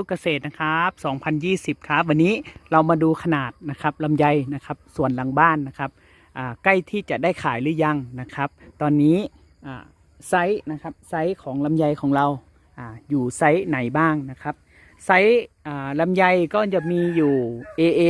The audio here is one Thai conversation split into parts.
ลูกเกษตรนะครับ 2020 ครับ วันนี้เรามาดูขนาดนะครับลำไยนะครับส่วนหลังบ้านนะครับใกล้ที่จะได้ขายหรือยังนะครับ ตอนนี้ไซส์นะครับไซส์ของลำไยของเราออยู่ไซส์ไหนบ้างนะครับไซส์ลำไยก็จะมีอยู่ AA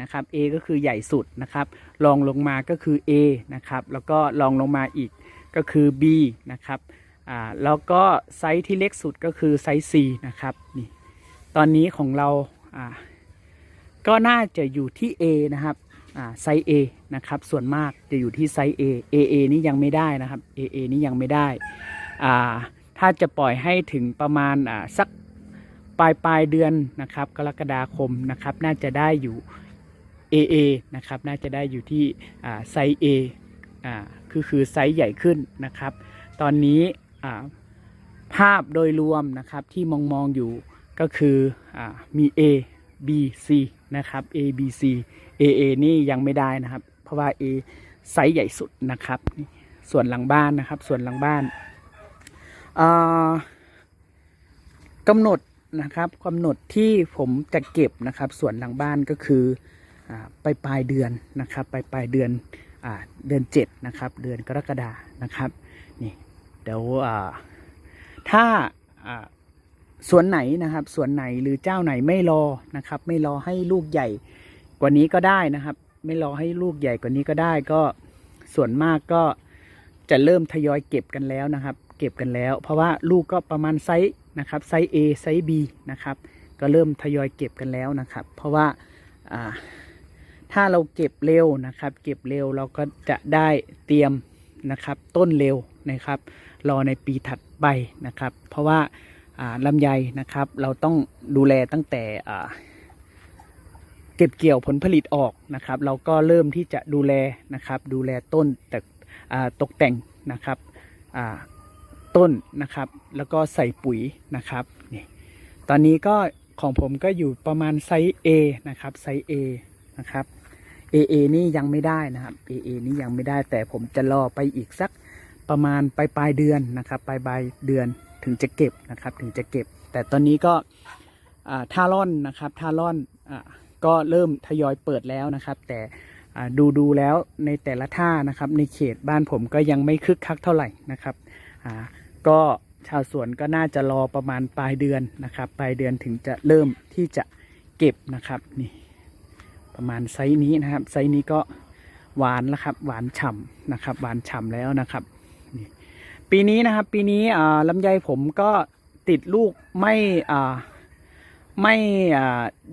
นะครับ A ก็คือใหญ่สุดนะครับรองลงมาก็คือ A นะครับแล้วก็รองลงมาอีกก็คือ B นะครับแล้วก็ไซส์ที่เล็กสุดก็คือไซส์ C นะครับนี่ ตอนนี้ของเราอ่าก็น่าจะอยู่ที่ A นะครับอ่าไซส์ A นะครับส่วนมากจะอยู่ที่ไซส์ A AA นี่ยังไม่ได้นะครับ AA นี่ยังไม่ได้อ่าถ้าจะปล่อยให้ถึงประมาณอ่าสักปลายปลายเดือนนะครับกรกฎาคมนะครับน่าจะได้อยู่ AA นะครับน่าจะได้อยู่ที่อ่าไซส์ A อ่าคือคือไซส์ใหญ่ขึ้นนะครับ ตอนนี้อ่าภาพโดยรวมนะครับที่มองมองอยู่ ก็คืออมี A B C นะครับ A B C AA นี่ยังไม่ได้นะครับ เพราะว่า A ไซส์ใหญ่สุดนะครับ ส่วนหลังบ้านนะครับ ส่วนหลังบ้านกำหนดนะครับกำหนดที่ผมจะเก็บนะครับ ส่วนหลังบ้านก็คืออาไปปลายเดือนนะครับไปปลายเดือนอเดือน7นะครับ เดือนกรกฎานะครับนี่เดี๋ยวถ้า สวนไหนนะครับสวนไหนหรือเจ้าไหนไม่รอนะครับ ไม่รอให้ลูกใหญ่กว่านี้ก็ได้นะครับ ไม่รอให้ลูกใหญ่กว่านี้ก็ได้ก็ส่วนมากก็จะเริ่มทยอยเก็บกันแล้วนะครับ เก็บกันแล้ว เพราะว่าลูกก็ประมาณไซส์นะครับไซส์ A ไซส์ B นะครับ ก็เริ่มทยอยเก็บกันแล้วนะครับ เพราะว่าถ้าเราเก็บเร็วนะครับ เก็บเร็วเราก็จะได้เตรียมนะครับต้นเร็วนะครับ รอในปีถัดไปนะครับ เพราะว่า ลำไยนะครับ เราต้องดูแลตั้งแต่เก็บเกี่ยวผลผลิตออกนะครับ เราก็เริ่มที่จะดูแลนะครับ ดูแลต้นแต่ตกแต่งนะครับต้นนะครับ แล้วก็ใส่ปุ๋ยนะครับนี่ตอนนี้ก็ของผมก็อยู่ประมาณไซส์ A นะครับไซส์ A นะครับ AA นี่ยังไม่ได้นะครับ AA นี่ยังไม่ได้แต่ผมจะรอไปอีกสักประมาณปลายปลายเดือนนะครับปลายปลายเดือน ถึงจะเก็บนะครับถึงจะเก็บ แต่ตอนนี้ก็ท่าร่อนนะครับท่าร่อนอก็เริ่มทยอยเปิดแล้วนะครับ แต่ดูดูแล้วในแต่ละท่านะครับในเขตบ้านผมก็ยังไม่คึกคักเท่าไหร่นะครับอ่าก็ชาวสวนก็น่าจะรอประมาณปลายเดือนนะครับปลายเดือนถึงจะเริ่มที่จะเก็บนะครับนี่ประมาณไซส์นี้นะครับไซส์นี้ก็หวานแล้วครับหวานฉ่ำนะครับหวานฉ่ำแล้วนะครับ ปีนี้นะครับ ปีนี้ลำไยผมก็ติดลูกไม่ไม่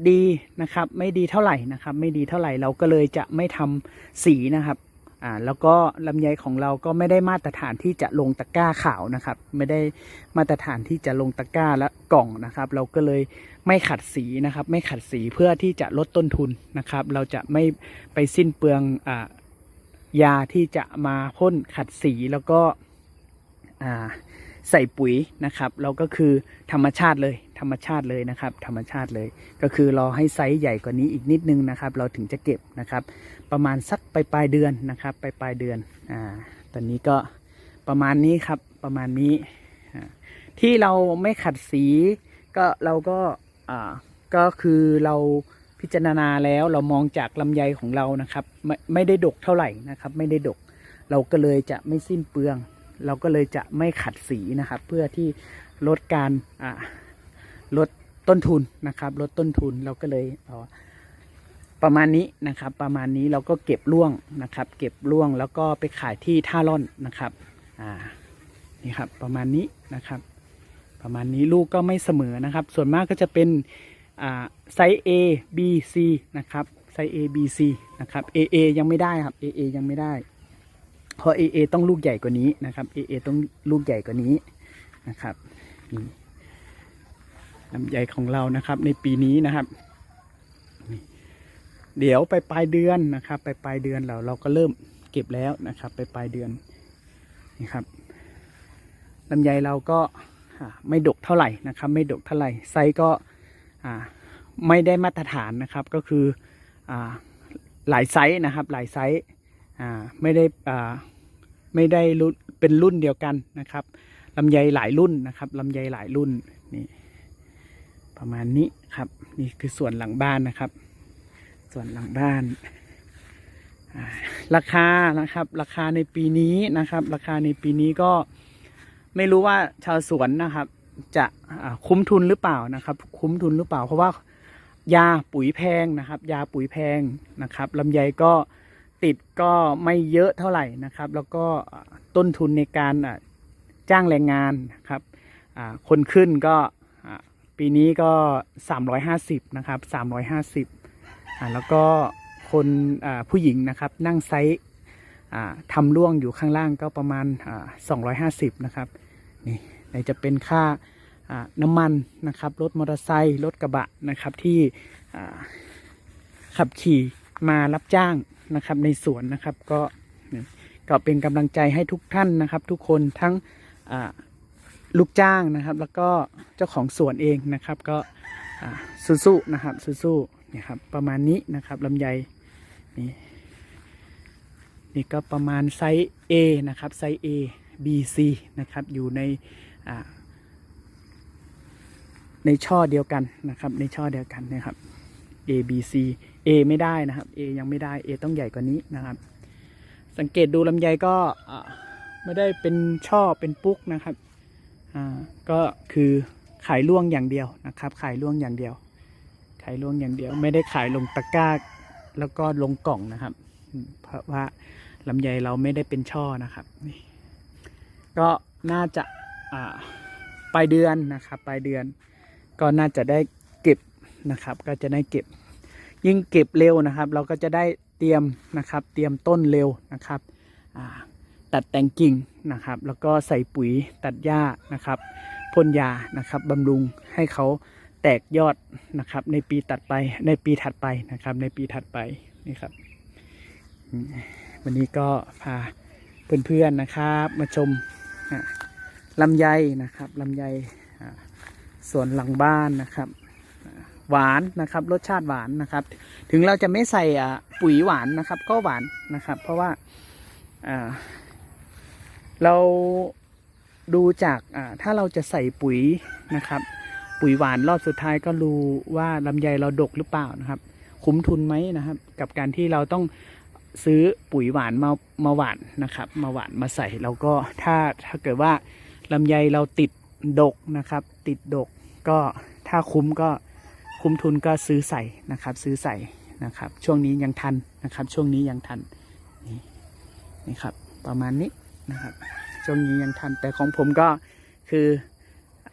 ดีนะครับ ไม่ดีเท่าไหร่นะครับ ไม่ดีเท่าไหร่เราก็เลยจะไม่ทำสีนะครับอ่าแล้วก็ลำไยของเราก็ไม่ได้มาตรฐานที่จะลงตะกร้าขาวนะครับ ไม่ได้มาตรฐานที่จะลงตะกร้าและกล่องนะครับ เราก็เลยไม่ขัดสีนะครับ ไม่ขัดสีเพื่อที่จะลดต้นทุนนะครับ เราจะไม่ไปสิ้นเปลืองอายาที่จะมาพ่นขัดสีแล้วก็ ใส่ปุ๋ยนะครับ เราก็คือธรรมชาติเลยธรรมชาติเลยนะครับ ธรรมชาติเลย ก็คือรอให้ไซส์ใหญ่กว่านี้อีกนิดนึงนะครับ เราถึงจะเก็บนะครับ ประมาณสักปลายปลายเดือนนะครับปลายปลายเดือนอ่าตอนนี้ก็ประมาณนี้ครับประมาณนี้ ที่เราไม่ขัดสีก็เราก็อ่าก็คือเราพิจารณาแล้วเรามองจากลำไยของเรานะครับ ไม่ไม่ได้ดกเท่าไหร่นะครับ ไม่ได้ดกเราก็เลยจะไม่สิ้นเปลือง เราก็เลยจะไม่ขัดสีนะครับ เพื่อที่ลดการลดต้นทุนนะครับ ลดต้นทุนเราก็เลยเประมาณนี้นะครับ ประมาณนี้เราก็เก็บร่วงนะครับ เก็บร่วงแล้วก็ไปขายที่ท่าร่อนนะครับนี่ครับประมาณนี้นะครับ ประมาณนี้ลูกก็ไม่เสมอนะครับ ส่วนมากก็จะเป็นไซส์ A B C นะครับไซส์ A B C นะครับ AA ยังไม่ได้ครับ AA ยังไม่ได้ เพราะ AA ต้องลูกใหญ่กว่านี้นะครับ AA ต้องลูกใหญ่กว่านี้นะครับนี่ลำไยของเรานะครับ ในปีนี้นะครับเดี๋ยวไปปลายเดือนนะครับ ไปปลายเดือนเราเราก็เริ่มเก็บแล้วนะครับ ไปปลายเดือนนี่ครับลำไยเราก็ไม่ดกเท่าไหร่นะครับ ไม่ดกเท่าไหร่ไซก็ไม่ได้มาตรฐานนะครับ ก็คืออหลายไซส์นะครับ หลายไซส์ ไม่ได้ไม่ได้รุ่นเป็นรุ่นเดียวกันนะครับลำไยหลายรุ่นนะครับลำไยหลายรุ่นนี่ประมาณนี้ครับนี่คือส่วนหลังบ้านนะครับ ส่วนหลังบ้าน ราคานะครับ ราคาในปีนี้นะครับ ราคาในปีนี้ก็ไม่รู้ว่าชาวสวนนะครับ จะคุ้มทุนหรือเปล่านะครับ คุ้มทุนหรือเปล่า เพราะว่ายาปุ๋ยแพงนะครับ ยาปุ๋ยแพงนะครับลำไยก็ ติดก็ไม่เยอะเท่าไหร่นะครับ แล้วก็ต้นทุนในการจ้างแรงงานนะครับคนขึ้นก็ปีนี้ก็ 350 นะครับ 350อ่าแล้วก็คนผู้หญิงนะครับนั่งไซส์ทำล่วงอยู่ข้างล่างก็ประมาณอ่า250 นะครับนี่ไหนจะเป็นค่าน้ำมันนะครับรถมอเตอร์ไซค์รถกระบะนะครับที่ขับขี่มารับจ้าง นะครับ ในสวนนะครับก็ก็เป็นกำลังใจให้ทุกท่านนะครับ ทุกคนทั้งลูกจ้างนะครับ แล้วก็เจ้าของสวนเองนะครับ ก็สู้ๆนะครับสู้ๆนี่ครับประมาณนี้นะครับลำไยนี่นี่ก็ประมาณไซส์ A นะครับไซส์ A B C นะครับอยู่ในในช่อเดียวกันนะครับ ในช่อเดียวกันนะครับ A B C A ไม่ได้นะครับ A ยังไม่ได้ A ต้องใหญ่กว่านี้นะครับ สังเกตดูลำไยก็ไม่ได้เป็นช่อเป็นปุ๊กนะครับก็คือขายล่วงอย่างเดียวนะครับ ขายล่วงอย่างเดียว ขายล่วงอย่างเดียว ไม่ได้ขายลงตะกร้าแล้วก็ลงกล่องนะครับ เพราะว่าลำไยเราไม่ได้เป็นช่อนะครับนี่ก็น่าจะปลายเดือนนะครับปลายเดือน ก็น่าจะได้ นะครับ ก็จะได้เก็บ ยิ่งเก็บเร็วนะครับ เราก็จะได้เตรียมนะครับ เตรียมต้นเร็วนะครับตัดแต่งกิ่งนะครับ แล้วก็ใส่ปุ๋ยตัดหญ้านะครับพ่นยานะครับบำรุงให้เขาแตกยอดนะครับ ในปีตัดไปในปีถัดไปนะครับ ในปีถัดไปนี่ครับ วันนี้ก็พาเพื่อนๆนะครับ มาชมลำไยนะครับลำไยสวนหลังบ้านนะครับ หวานนะครับ รสชาติหวานนะครับ ถึงเราจะไม่ใส่ปุ๋ยหวานนะครับ ก็หวานนะครับ เพราะว่าเราดูจากถ้าเราจะใส่ปุ๋ยนะครับ ปุ๋ยหวานรอบสุดท้ายก็รู้ว่าลำไยเราดกหรือเปล่านะครับ คุ้มทุนไหมนะครับ กับการที่เราต้องซื้อปุ๋ยหวานมามาหวานนะครับ มาหวานมาใส่แล้วก็ถ้าถ้าเกิดว่าลำไยเราติดดกนะครับ ติดดกก็ถ้าคุ้มก็ คุ้มทุนก็ซื้อใส่นะครับ ซื้อใส่นะครับ ช่วงนี้ยังทันนะครับ ช่วงนี้ยังทันนี่นี่ครับ ประมาณนี้นะครับ ช่วงนี้ยังทัน แต่ของผมก็คือ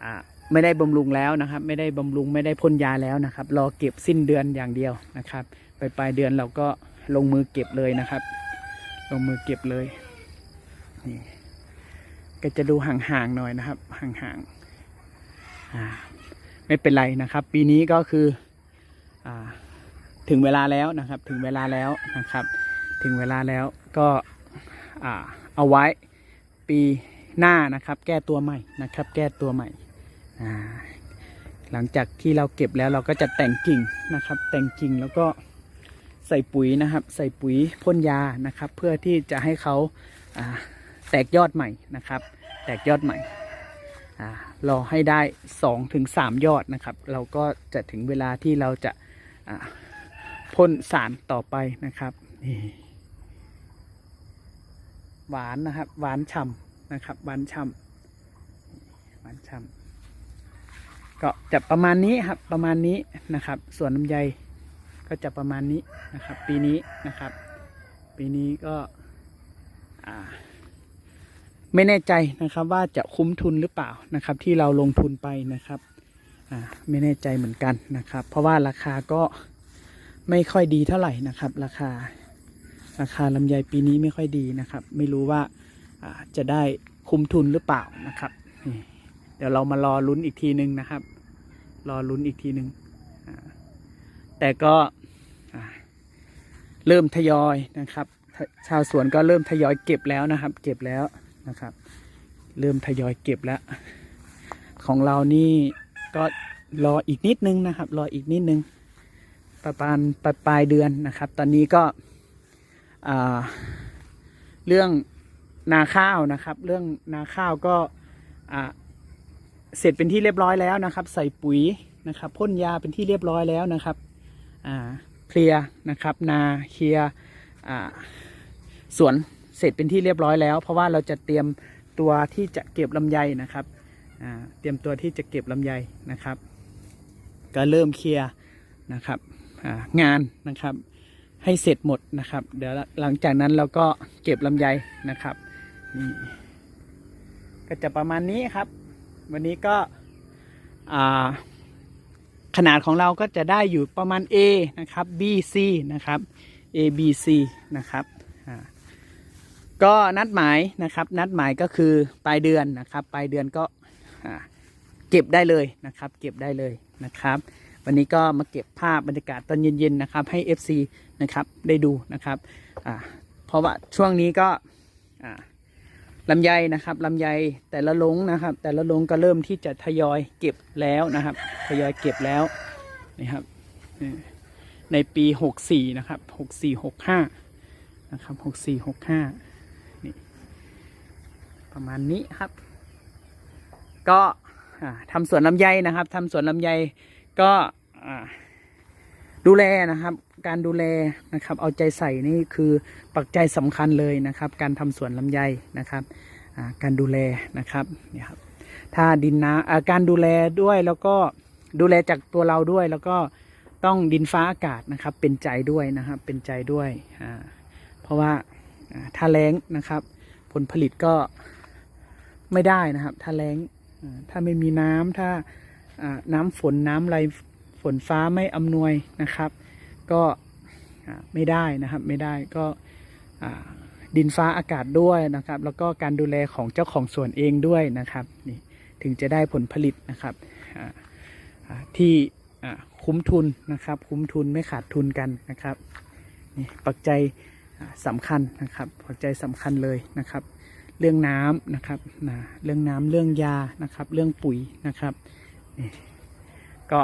อ่าไม่ได้บำรุงแล้วนะครับ ไม่ได้บำรุงไม่ได้พ่นยาแล้วนะครับ รอเก็บสิ้นเดือนอย่างเดียวนะครับไปปลายเดือนเราก็ลงมือเก็บเลยนะครับ ลงมือเก็บเลยนี่ก็จะดูห่างๆหน่อยนะครับ ห่างๆอ่า ไม่เป็นไรนะครับ ปีนี้ก็คืออถึงเวลาแล้วนะครับ ถึงเวลาแล้วนะครับ ถึงเวลาแล้วก็เอาไว้ปีหน้านะครับ แก้ตัวใหม่นะครับ แก้ตัวใหม่หลังจากที่เราเก็บแล้วเราก็จะแต่งกิ่งนะครับ แต่งกิ่งแล้วก็ใส่ปุ๋ยนะครับ ใส่ปุ๋ยพ่นยานะครับ เพื่อที่จะให้เขาาแตกยอดใหม่นะครับ แตกยอดใหม่ รอให้ได้สองถึงสามยอดนะครับ เราก็จะถึงเวลาที่เราจะพ่นสารต่อไปนะครับนี่หวานนะครับ หวานฉ่ำนะครับ หวานฉ่ำหวานฉ่ำก็จะประมาณนี้ครับประมาณนี้นะครับ ส่วนลำไยก็จะประมาณนี้นะครับ ปีนี้นะครับ ปีนี้ก็อ่า ไม่แน่ใจนะครับว่าจะคุ้มทุนหรือเปล่านะครับ ที่เราลงทุนไปนะครับไม่แน่ใจเหมือนกันนะครับ เพราะว่าราคาก็ไม่ค่อยดีเท่าไหร่นะครับ ราคาราคาลำไยปีนี้ไม่ค่อยดีนะครับ ไม่รู้ว่าาจะได้คุ้มทุนหรือเปล่านะครับ เดี๋ยวเรามารอลุ้นอีกทีนึงนะครับ รอลุ้นอีกทีนึงอ่าแต่ก็เริ่มทยอยนะครับ ชาวสวนก็เริ่มทยอยเก็บแล้วนะครับ เก็บแล้ว นะครับ เริ่มทยอยเก็บแล้ว ของเรานี่ก็รออีกนิดนึงนะครับ รออีกนิดนึง ประมาณปลายปลายเดือนนะครับ ตอนนี้ก็เรื่องนาข้าวนะครับ เรื่องนาข้าวก็เสร็จเป็นที่เรียบร้อยแล้วนะครับ ใส่ปุ๋ยนะครับพ่นยาเป็นที่เรียบร้อยแล้วนะครับเคลียร์นะครับ นาเคลียร์สวน เสร็จเป็นที่เรียบร้อยแล้ว เพราะว่าเราจะเตรียมตัวที่จะเก็บลำไยนะครับเตรียมตัวที่จะเก็บลำไยนะครับ ก็เริ่มเคลียร์นะครับงานนะครับให้เสร็จหมดนะครับ เดี๋ยวหลังจากนั้นเราก็เก็บลำไยนะครับนี่ก็จะประมาณนี้ครับ วันนี้ก็ขนาดของเราก็จะได้อยู่ประมาณ A นะครับ B C นะครับ A B C นะครับอ่า ก็นัดหมายนะครับ นัดหมายก็คือปลายเดือนนะครับปลายเดือนก็เก็บได้เลยนะครับ เก็บได้เลยนะครับ วันนี้ก็มาเก็บภาพบรรยากาศตอนเย็นๆนะครับ ให้ FC นะครับได้ดูนะครับเพราะว่าช่วงนี้ก็ลำไยนะครับลำไยแต่ละลงนะครับ แต่ละลงก็เริ่มที่จะทยอยเก็บแล้วนะครับ ทยอยเก็บแล้วนี่ครับนี่ในปี 64 นะครับ 64 65 นะครับ 64 65 ประมาณนี้ครับ ก็อ่าทำสวนลำไยนะครับทำสวนลำไยก็ดูแลนะครับ การดูแลนะครับ เอาใจใส่นี่คือปักใจสำคัญเลยนะครับ การทำสวนลำไยนะครับการดูแลนะครับนี่ครับ ถ้าดินน้ำอ่าการดูแลด้วยแล้วก็ดูแลจากตัวเราด้วยแล้วก็ต้องดินฟ้าอากาศนะครับ เป็นใจด้วยนะครับ เป็นใจด้วย เพราะว่าอ่าถ้าแล้งนะครับ ผลผลิตก็ ไม่ได้นะครับ ถ้าแล้งอ่าถ้าไม่มีน้ำถ้าอ่าน้ำฝนน้ำอะไรฝนฟ้าไม่อำนวยนะครับ ก็อ่าไม่ได้นะครับไม่ได้ก็อ่าดินฟ้าอากาศด้วยนะครับ แล้วก็การดูแลของเจ้าของสวนเองด้วยนะครับนี่ถึงจะได้ผลผลิตนะครับอ่าอ่าที่อ่าคุ้มทุนนะครับ คุ้มทุนไม่ขาดทุนกันนะครับนี่ปัจจัยอ่าสำคัญนะครับปัจจัยสำคัญเลยนะครับ เรื่องน้ำนะครับนะเรื่องน้ำเรื่องยานะครับ เรื่องปุ๋ยนะครับนี่ก็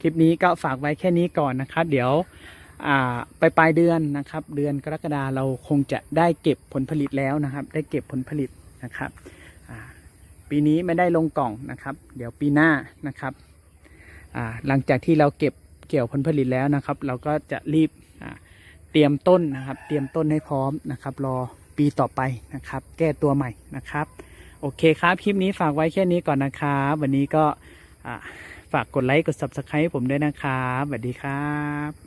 คลิปนี้ก็ฝากไว้แค่นี้ก่อนนะครับ เดี๋ยวไปปลายเดือนนะครับ เดือนกรกฎาเราคงจะได้เก็บผลผลิตแล้วนะครับ ได้เก็บผลผลิตนะครับปีนี้ไม่ได้ลงกล่องนะครับ เดี๋ยวปีหน้านะครับหลังจากที่เราเก็บเกี่ยวผลผลิตแล้วนะครับ เราก็จะรีบเตรียมต้นนะครับ เตรียมต้นให้พร้อมนะครับ รอ ปีต่อไปนะครับ แก้ตัวใหม่นะครับ โอเคครับคลิปนี้ฝากไว้แค่นี้ก่อนนะครับ วันนี้ก็ฝากกดไลค์กด subscribe ให้ผมด้วยนะครับสวัสดีครับ